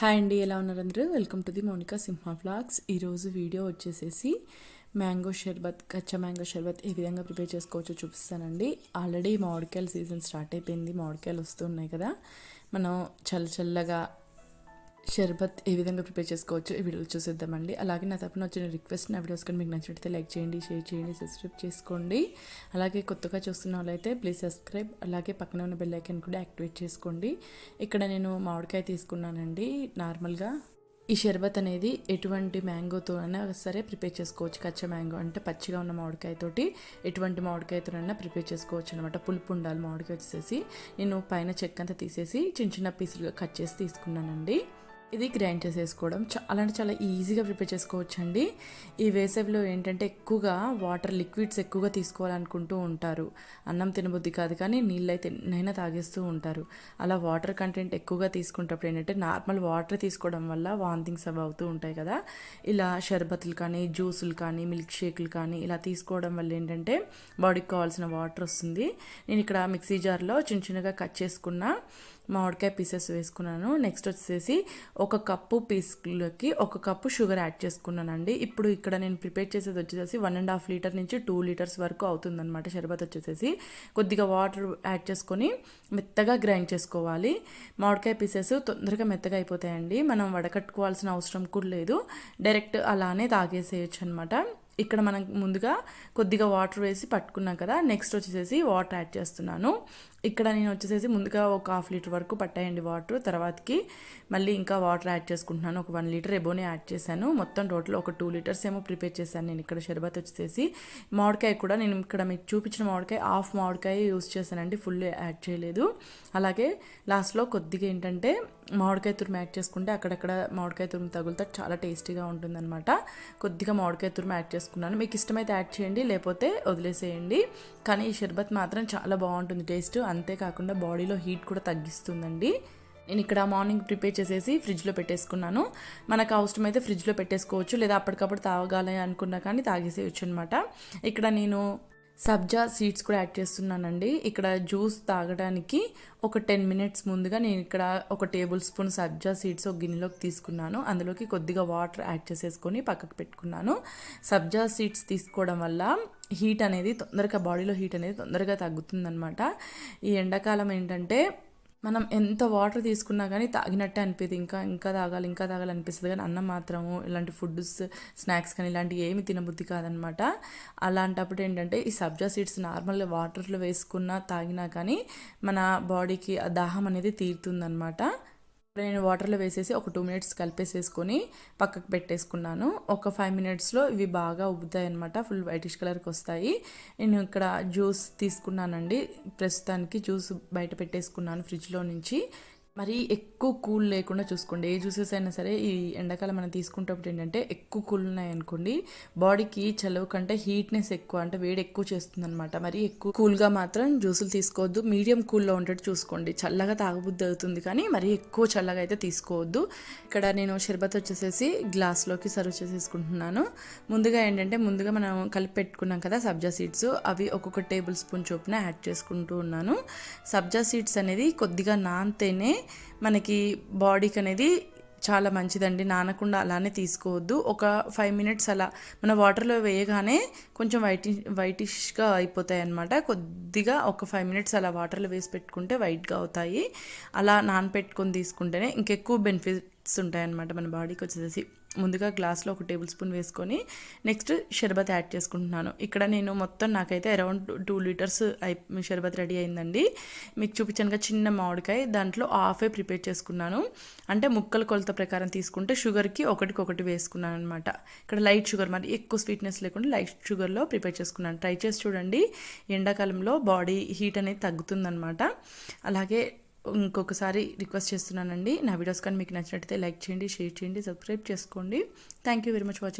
Hi అండి ఎలా ఉన్నారు అందరూ? Welcome to the Monika Simha vlogs ఈరోజు వీడియో వచ్చేసేసి మ్యాంగో షర్బత్ కచ్చా మ్యాంగో షర్బత్ ఏ విధంగా ప్రిపేర్ చేసుకోవచ్చో చూపిస్తానండి. ఆల్రెడీ మామిడికాయల సీజన్ స్టార్ట్ అయిపోయింది మామిడికాయలు వస్తున్నాయి కదా. మనం చల్ల చల్లగా షర్బత్ ఏ విధంగా ప్రిపేర్ చేసుకోవచ్చు ఈ వీడియోలు చూసేద్దామండి. అలాగే నా తప్పున వచ్చిన రిక్వెస్ట్ నా వీడియోస్ కానీ మీకు నచ్చినట్లయితే లైక్ చేయండి షేర్ చేయండి సబ్స్క్రైబ్ చేసుకోండి. అలాగే కొత్తగా చూస్తున్న వాళ్ళైతే ప్లీజ్ సబ్స్క్రైబ్ అలాగే పక్కన ఉన్న బెల్ ఐకాన్ కూడా యాక్టివేట్ చేసుకోండి. ఇక్కడ నేను మామిడికాయ తీసుకున్నానండి నార్మల్గా. ఈ షర్బత్ అనేది ఎటువంటి మ్యాంగోతో అయినా సరే ప్రిపేర్ చేసుకోవచ్చు. కచ్చా మ్యాంగో అంటే పచ్చిగా ఉన్న మామిడికాయతోటి ఎటువంటి మామిడికాయతోనైనా ప్రిపేర్ చేసుకోవచ్చు అనమాట పులుపు ఉండాలి మామిడికాయ వచ్చేసి. నేను పైన చెక్క అంతా తీసేసి చిన్న చిన్న పీసులుగా కట్ చేసి తీసుకున్నానండి. ఇది గ్రైండ్ చేసేసుకోవడం. చాలా అంటే చాలా ఈజీగా ప్రిపేర్ చేసుకోవచ్చండి. ఈ వేసవిలో ఏంటంటే ఎక్కువగా వాటర్ లిక్విడ్స్ ఎక్కువగా తీసుకోవాలనుకుంటూ ఉంటారు. అన్నం తినబుద్ధి కాదు కానీ నీళ్ళు అయితే ఎన్నైనా తాగేస్తూ ఉంటారు. అలా వాటర్ కంటెంట్ ఎక్కువగా తీసుకుంటప్పుడు ఏంటంటే నార్మల్ వాటర్ తీసుకోవడం వల్ల వాంతింగ్స్ అవి అవుతూ ఉంటాయి కదా. ఇలా షర్బత్లు కానీ జ్యూసులు కానీ మిల్క్ షేక్లు కానీ ఇలా తీసుకోవడం వల్ల ఏంటంటే బాడీకి కావాల్సిన వాటర్ వస్తుంది. నేను ఇక్కడ మిక్సీ జార్లో చిన్న చిన్నగా కట్ చేసుకున్న మామిడికాయ పీసెస్ వేసుకున్నాను. నెక్స్ట్ వచ్చేసి ఒక కప్పు పీస్లకి ఒక కప్పు షుగర్ యాడ్ చేసుకున్నానండి. ఇప్పుడు ఇక్కడ నేను ప్రిపేర్ చేసేది వచ్చేసి వన్ అండ్ హాఫ్ లీటర్ నుంచి టూ లీటర్స్ వరకు అవుతుందన్నమాట షర్బత్ వచ్చేసేసి. కొద్దిగా వాటర్ యాడ్ చేసుకొని మెత్తగా గ్రైండ్ చేసుకోవాలి. మామిడికాయ పీసెస్ తొందరగా మెత్తగా అయిపోతాయండి. మనం వడకట్టుకోవాల్సిన అవసరం కూడా లేదు. డైరెక్ట్ అలానే తాగేసేయచ్చు అనమాట ఇక్కడ మనం ముందుగా కొద్దిగా వాటర్ వేసి పట్టుకున్నాం కదా నెక్స్ట్ వచ్చేసేసి వాటర్ యాడ్ చేస్తున్నాను. ఇక్కడ నేను వచ్చేసేసి ముందుగా ఒక హాఫ్ లీటర్ వరకు పట్టాయండి వాటర్ తర్వాతకి మళ్ళీ ఇంకా వాటర్ యాడ్ చేసుకుంటున్నాను. ఒక వన్ లీటర్ ఎబోనే యాడ్ చేశాను. మొత్తం టోటల్ ఒక టూ లీటర్స్ ఏమో ప్రిపేర్ చేశాను నేను. ఇక్కడ షర్బత్ వచ్చేసి మామిడికాయ కూడా నేను ఇక్కడ మీకు చూపించిన మామిడికాయ హాఫ్ మామిడికాయ యూస్ చేశానండి ఫుల్ యాడ్ చేయలేదు. అలాగే లాస్ట్లో కొద్దిగా ఏంటంటే మామిడికాయ తురుము యాడ్ చేసుకుంటే అక్కడక్కడ మామిడికాయ తురుము తగులుతా చాలా టేస్టీగా ఉంటుందన్నమాట. కొద్దిగా మామిడికాయ తురుము యాడ్ చేసుకున్నాను. మీకు ఇష్టమైతే యాడ్ చేయండి లేకపోతే వదిలేసేయండి. కానీ ఈ షర్బత్ మాత్రం చాలా బాగుంటుంది టేస్ట్. అంతేకాకుండా బాడీలో హీట్ కూడా తగ్గిస్తుందండి. నేను ఇక్కడ మార్నింగ్ ప్రిపేర్ చేసేసి ఫ్రిడ్జ్లో పెట్టేసుకున్నాను. మనకు అవసరమైతే ఫ్రిడ్జ్లో పెట్టేసుకోవచ్చు లేదా అప్పటికప్పుడు తాగాలి అనుకున్నా కానీ తాగేసేయచ్చు అనమాట ఇక్కడ నేను సబ్జా సీడ్స్ కూడా యాడ్ చేస్తున్నానండి. ఇక్కడ జ్యూస్ తాగడానికి ఒక టెన్ మినిట్స్ ముందుగా నేను ఇక్కడ ఒక టేబుల్ స్పూన్ సబ్జా సీడ్స్ ఒక గిన్నెలోకి తీసుకున్నాను. అందులోకి కొద్దిగా వాటర్ యాడ్ చేసేసుకొని పక్కకు పెట్టుకున్నాను. సబ్జా సీడ్స్ తీసుకోవడం వల్ల హీట్ అనేది తొందరగా బాడీలో హీట్ అనేది తొందరగా తగ్గుతుందనమాట ఈ ఎండాకాలం ఏంటంటే మనం ఎంత వాటర్ తీసుకున్నా కానీ తాగినట్టే అనిపిది. ఇంకా ఇంకా తాగాలి ఇంకా తాగాలి అనిపిస్తుంది. కానీ అన్నం మాత్రము ఇలాంటి ఫుడ్స్ స్నాక్స్ కానీ ఇలాంటివి ఏమి తినబుద్ధి కాదనమాట. అలాంటప్పుడు ఏంటంటే ఈ సబ్జా సీడ్స్ నార్మల్గా వాటర్లో వేసుకున్నా తాగినా కానీ మన బాడీకి ఆ దాహం అనేది తీరుతుందనమాట. నేను వాటర్లో వేసేసి ఒక టూ మినిట్స్ కలిపేసేసుకొని పక్కకు పెట్టేసుకున్నాను. ఒక ఫైవ్ మినిట్స్లో ఇవి బాగా ఉబ్బుతాయి అనమాట ఫుల్ వైటిష్ కలర్కి వస్తాయి. నేను ఇక్కడ జ్యూస్ తీసుకున్నానండి. ప్రస్తుతానికి జ్యూస్ బయట పెట్టేసుకున్నాను ఫ్రిడ్జ్లో నుంచి. మరి ఎక్కువ కూల్ లేకుండా చూసుకోండి. ఏ జ్యూసెస్ అయినా సరే ఈ ఎండాకాలం మనం తీసుకుంటప్పుడు ఏంటంటే ఎక్కువ కూల్ ఉన్నాయి అనుకోండి బాడీకి చలువ కంటే హీట్నెస్ ఎక్కువ అంటే వేడి ఎక్కువ చేస్తుంది అనమాట మరి ఎక్కువ కూల్గా మాత్రం జ్యూసులు తీసుకోవద్దు. మీడియం కూల్లో ఉండేట్టు చూసుకోండి. చల్లగా తాగబుద్ధి అవుతుంది కానీ మరి ఎక్కువ చల్లగా అయితే తీసుకోవద్దు. ఇక్కడ నేను షర్బత్ వచ్చేసేసి గ్లాస్లోకి సర్వ్ చేసేసుకుంటున్నాను. ముందుగా ఏంటంటే ముందుగా మనం కలిపి పెట్టుకున్నాం కదా సబ్జా సీడ్స్ అవి ఒక్కొక్క టేబుల్ స్పూన్ చొప్పున యాడ్ చేసుకుంటూ ఉన్నాను. సబ్జా సీడ్స్ అనేది కొద్దిగా నానితేనే మనకి బాడీకి అనేది చాలా మంచిదండి. నానకుండా అలానే తీసుకోవద్దు. ఒక ఫైవ్ మినిట్స్ అలా మన వాటర్లో వేయగానే కొంచెం వైటి వైటిష్గా అయిపోతాయి అనమాట కొద్దిగా ఒక ఫైవ్ మినిట్స్ అలా వాటర్లో వేసి పెట్టుకుంటే వైట్గా అవుతాయి. అలా నానపెట్టుకొని తీసుకుంటేనే ఇంకెక్కువ బెనిఫిట్ బెనిఫిట్స్ ఉంటాయన్నమాట మన బాడీకి వచ్చేసి ముందుగా గ్లాస్లో ఒక టేబుల్ స్పూన్ వేసుకొని నెక్స్ట్ షర్బత్ యాడ్ చేసుకుంటున్నాను. ఇక్కడ నేను మొత్తం నాకైతే అరౌండ్ టూ లీటర్స్ అయి షర్బత్ రెడీ అయిందండి. మీకు చూపించానుగా చిన్న మామిడికాయ దాంట్లో హాఫే ప్రిపేర్ చేసుకున్నాను. అంటే ముక్కల కొలత ప్రకారం తీసుకుంటే షుగర్కి ఒకటికొకటి వేసుకున్నాను అనమాట ఇక్కడ లైట్ షుగర్ మరి ఎక్కువ స్వీట్నెస్ లేకుండా లైట్ షుగర్లో ప్రిపేర్ చేసుకున్నాను. ట్రై చేసి చూడండి. ఎండాకాలంలో బాడీ హీట్ అనేది తగ్గుతుందనమాట అలాగే ఇంకొకసారి రిక్వెస్ట్ చేస్తున్నానండి. నా వీడియోస్ కానీ మీకు నచ్చినట్టయితే లైక్ చేయండి షేర్ చేయండి సబ్స్క్రైబ్ చేసుకోండి. Thank you very much watching